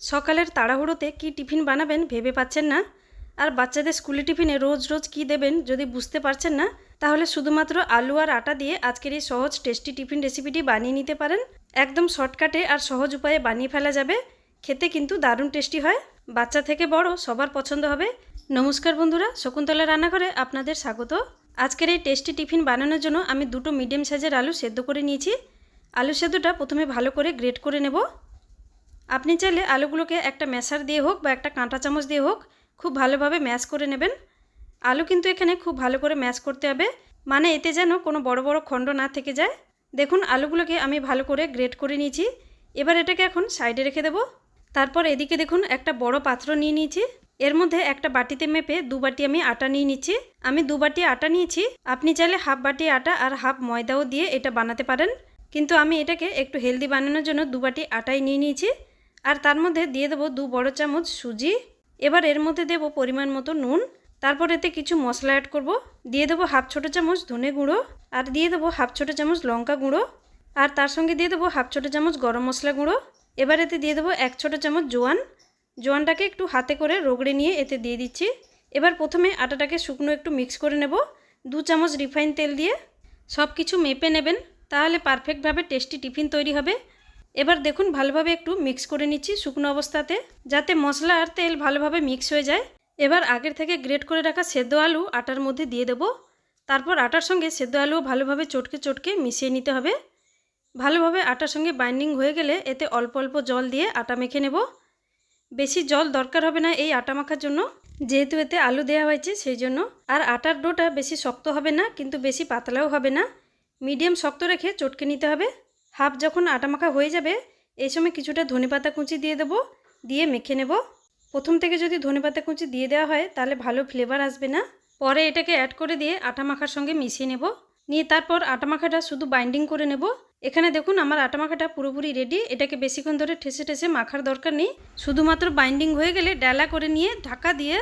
সকালের তাড়াহুড়োতে কি টিফিন বানাবেন ভেবে পাচ্ছেন না? আর বাচ্চাদের স্কুলে টিফিনে রোজ রোজ কি দেবেন যদি বুঝতে পারছেন না? তাহলে শুধুমাত্র আলু আর আটা দিয়ে আজকের এই সহজ টেস্টি টিফিন রেসিপিটি বানিয়ে নিতে পারেন। একদম শর্টকাটে আর সহজ উপায়ে বানিয়ে ফেলা যাবে। খেতে কিন্তু দারুণ টেস্টি হয়। বাচ্চা থেকে বড় সবার পছন্দ হবে। নমস্কার বন্ধুরা, শকুন্তলা রান্নাঘরে আপনাদের স্বাগত। আজকের এই টেস্টি টিফিন বানানোর জন্য আমি দুটো মিডিয়াম সাইজের আলু সেদ্ধ করে নিয়েছি। আলু সেদ্ধটা প্রথমে ভালো করে গ্রেট করে নেব। আপনি চাইলে আলুগুলোকে একটা ম্যাশার দিয়ে হোক বা একটা কাঁটা চামচ দিয়ে হোক, খুব ভালোভাবে ম্যাশ করে নেবেন। আলু কিন্তু এখানে খুব ভালো করে ম্যাশ করতে হবে মানে এতে যেন কোনো বড় বড় খণ্ড না থেকে যায়। দেখুন, আলুগুলোকে আমি ভালো করে গ্রেট করে নিয়েছি। এবার এটাকে এখন সাইডে রেখে দেবো। তারপর এদিকে দেখুন, একটা বড় পাত্র নিয়ে নিয়েছি। এর মধ্যে একটা বাটিতে মেপে দু বাটি আমি আটা নিয়ে নিচ্ছি। আমি দু বাটি আটা নিয়েছি। আপনি চাইলে হাফ বাটি আটা আর হাফ ময়দাও দিয়ে এটা বানাতে পারেন। কিন্তু আমি এটাকে একটু হেলদি বানানোর জন্য দু বাটি আটাই নিয়ে নিয়েছি। আর তার মধ্যে দিয়ে দেবো দু বড় চামচ সুজি। এবার এর মধ্যে দেবো পরিমাণ মতো নুন। তারপর এতে কিছু মশলা অ্যাড করব। দিয়ে দেবো হাফ ছোটো চামচ ধনে গুঁড়ো আর দিয়ে দেবো হাফ ছোটো চামচ লঙ্কা গুঁড়ো। আর তার সঙ্গে দিয়ে দেবো হাফ ছোটো চামচ গরম মশলা গুঁড়ো। এবার এতে দিয়ে দেবো এক ছোটো চামচ জোয়ান। জোয়ানটাকে একটু হাতে করে রগড়ে নিয়ে এতে দিয়ে দিচ্ছি। এবার প্রথমে আটাটাকে শুকনো একটু মিক্স করে নেব। দু চামচ রিফাইন তেল দিয়ে। সব কিছু মেপে নেবেন। তাহলে পারফেক্টভাবে টেস্টি টিফিন তৈরি হবে। এবার দেখুন ভালোভাবে একটু মিক্স করে নিচ্ছি শুকনো অবস্থাতে, যাতে মশলা আর তেল ভালোভাবে মিক্স হয়ে যায়। এবার আগের থেকে গ্রেট করে রাখা সেদ্ধ আলু আটার মধ্যে দিয়ে দেবো। তারপর আটার সঙ্গে সেদ্ধ আলুও ভালোভাবে চটকে চটকে মিশিয়ে নিতে হবে। ভালোভাবে আটার সঙ্গে বাইন্ডিং হয়ে গেলে এতে অল্প অল্প জল দিয়ে আটা মেখে নেব। বেশি জল দরকার হবে না এই আটা মাখার জন্য, যেহেতু এতে আলু দেওয়া হয়েছে সেই জন্য। আর আটার ডোটা বেশি শক্ত হবে না, কিন্তু বেশি পাতলাও হবে না। মিডিয়াম শক্ত রেখে চটকে নিতে হবে। হাফ যখন আটা মাখা হয়ে যাবে এই সময় কিছুটা ধনেপাতা কুচি দিয়ে দেবো, দিয়ে মেখে নেব। প্রথম থেকে যদি ধনেপাতা কুচি দিয়ে দেওয়া হয়, তাহলে ভালো ফ্লেভার আসবে না। পরে এটাকে অ্যাড করে দিয়ে আটা মাখার সঙ্গে মিশিয়ে নেব। নিয়ে তারপর আটা মাখাটা শুধু বাইন্ডিং করে নেব। এখানে দেখুন আমার আটা মাখাটা পুরোপুরি রেডি এটাকে বেশিক্ষণ ধরে ঠেসে ঠেসে মাখার দরকার নেই। শুধুমাত্র বাইন্ডিং হয়ে গেলে ডালা করে নিয়ে ঢাকা দিয়ে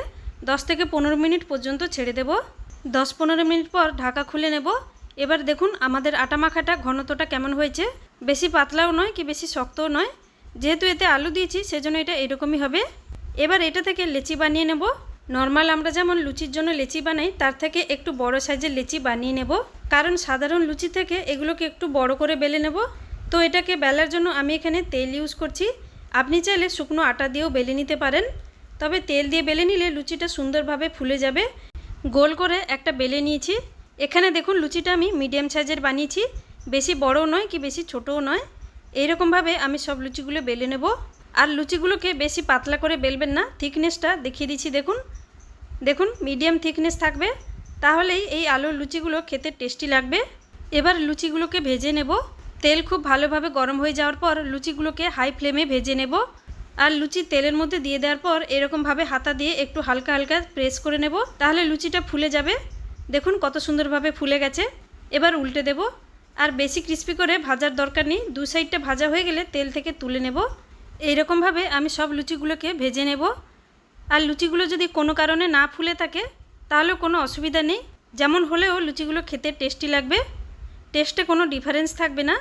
দশ থেকে পনেরো মিনিট পর্যন্ত ছেড়ে দেব। দশ পনেরো মিনিট পর ঢাকা খুলে নেব। এবার দেখুন আমাদের আটা মাখাটা ঘনত্বটা কেমন হয়েছে। বেশি পাতলাও নয় কি বেশি শক্তও নয়। যেহেতু এতে আলু দিয়েছি, সেজন্য এটা এরকমই হবে। এবার এটা থেকে লেচি বানিয়ে নেব। নর্মাল আমরা যেমন লুচির জন্য লেচি বানাই, তার থেকে একটু বড় সাইজের লেচি বানিয়ে নেব। কারণ সাধারণ লুচি থেকে এগুলোকে একটু বড় করে বেলে নেব। তো এটাকে বেলার জন্য আমি এখানে তেল ইউজ করছি। আপনি চাইলে শুকনো আটা দিয়েও বেলে নিতে পারেন। তবে তেল দিয়ে বেলে নিলে লুচিটা সুন্দরভাবে ফুলে যাবে। গোল করে একটা বেলে নিয়েছি। এখানে দেখুন লুচিটা আমি মিডিয়াম সাইজের বানিয়েছি। বেশি বড়ও নয় কি বেশি ছোটও নয়। এইরকমভাবে আমি সব লুচিগুলো বেলে নেব। আর লুচিগুলোকে বেশি পাতলা করে বেলবেন না। থিকনেসটা দেখিয়ে দিচ্ছি, দেখুন। দেখুন, মিডিয়াম থিকনেস থাকবে। তাহলেই এই আলুর লুচিগুলো খেতে টেস্টি লাগবে। এবার লুচিগুলোকে ভেজে নেব। তেল খুব ভালোভাবে গরম হয়ে যাওয়ার পর লুচিগুলোকে হাই ফ্লেমে ভেজে নেব। আর লুচি তেলের মধ্যে দিয়ে দেওয়ার পর এরকমভাবে হাতা দিয়ে একটু হালকা হালকা প্রেস করে নেব। তাহলে লুচিটা ফুলে যাবে। দেখুন কত সুন্দরভাবে ফুলে গেছে। এবার উল্টে দেব আর বেশি ক্রিস্পি করে ভাজার দরকার নেই। দু সাইডটা ভাজা হয়ে গেলে তেল থেকে তুলে নেব। এইরকমভাবে আমি সব লুচিগুলোকে ভেজে নেব। আর লুচিগুলো যদি কোনো কারণে না ফুলে থাকে, তাহলেও কোনো অসুবিধা নেই। যেমন হলেও লুচিগুলো খেতে টেস্টি লাগবে। টেস্টে কোনো ডিফারেন্স থাকবে না।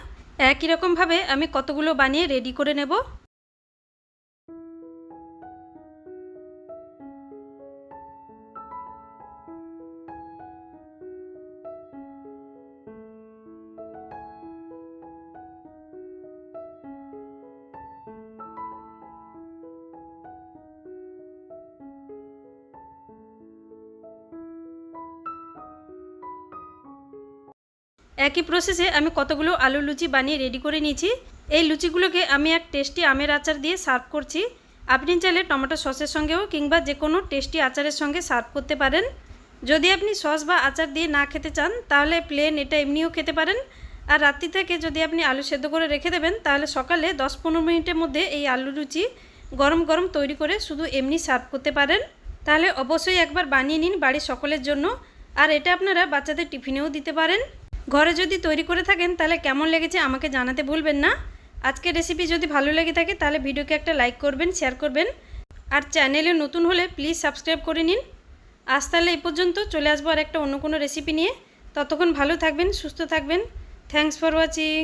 একই রকমভাবে আমি কতগুলো বানিয়ে রেডি করে নেব। একই প্রসেসে আমি কতগুলো আলু লুচি বানিয়ে রেডি করে নিয়েছি। এই লুচিগুলোকে আমি এক টেস্টি আমের আচার দিয়ে সার্ভ করছি। আপনি চাইলে টমেটো সসের সঙ্গেও কিংবা যে কোনো টেস্টি আচারের সঙ্গে সার্ভ করতে পারেন। যদি আপনি সস বা আচার দিয়ে না খেতে চান, তাহলে প্লেন এটা এমনিও খেতে পারেন। আর রাত্রি থেকে যদি আপনি আলু সেদ্ধ করে রেখে দেবেন, তাহলে সকালে দশ পনেরো মিনিটের মধ্যে এই আলু লুচি গরম গরম তৈরি করে শুধু এমনি সার্ভ করতে পারেন। তাহলে অবশ্যই একবার বানিয়ে নিন বাড়ির সকলের জন্য। আর এটা আপনারা বাচ্চাদের টিফিনেও দিতে পারেন। ঘরে যদি তৈরি করে থাকেন, তাহলে কেমন লেগেছে আমাকে জানাতে ভুলবেন না। আজকের রেসিপি যদি ভালো লেগে থাকে, তাহলে ভিডিওকে একটা লাইক করবেন শেয়ার করবেন। আর চ্যানেলে নতুন হলে প্লিজ সাবস্ক্রাইব করে নিন। আজ তাহলে এই পর্যন্ত, চলে আসব আর একটা অন্য কোনো রেসিপি নিয়ে। ততক্ষণ ভালো থাকবেন, সুস্থ থাকবেন। Thanks for watching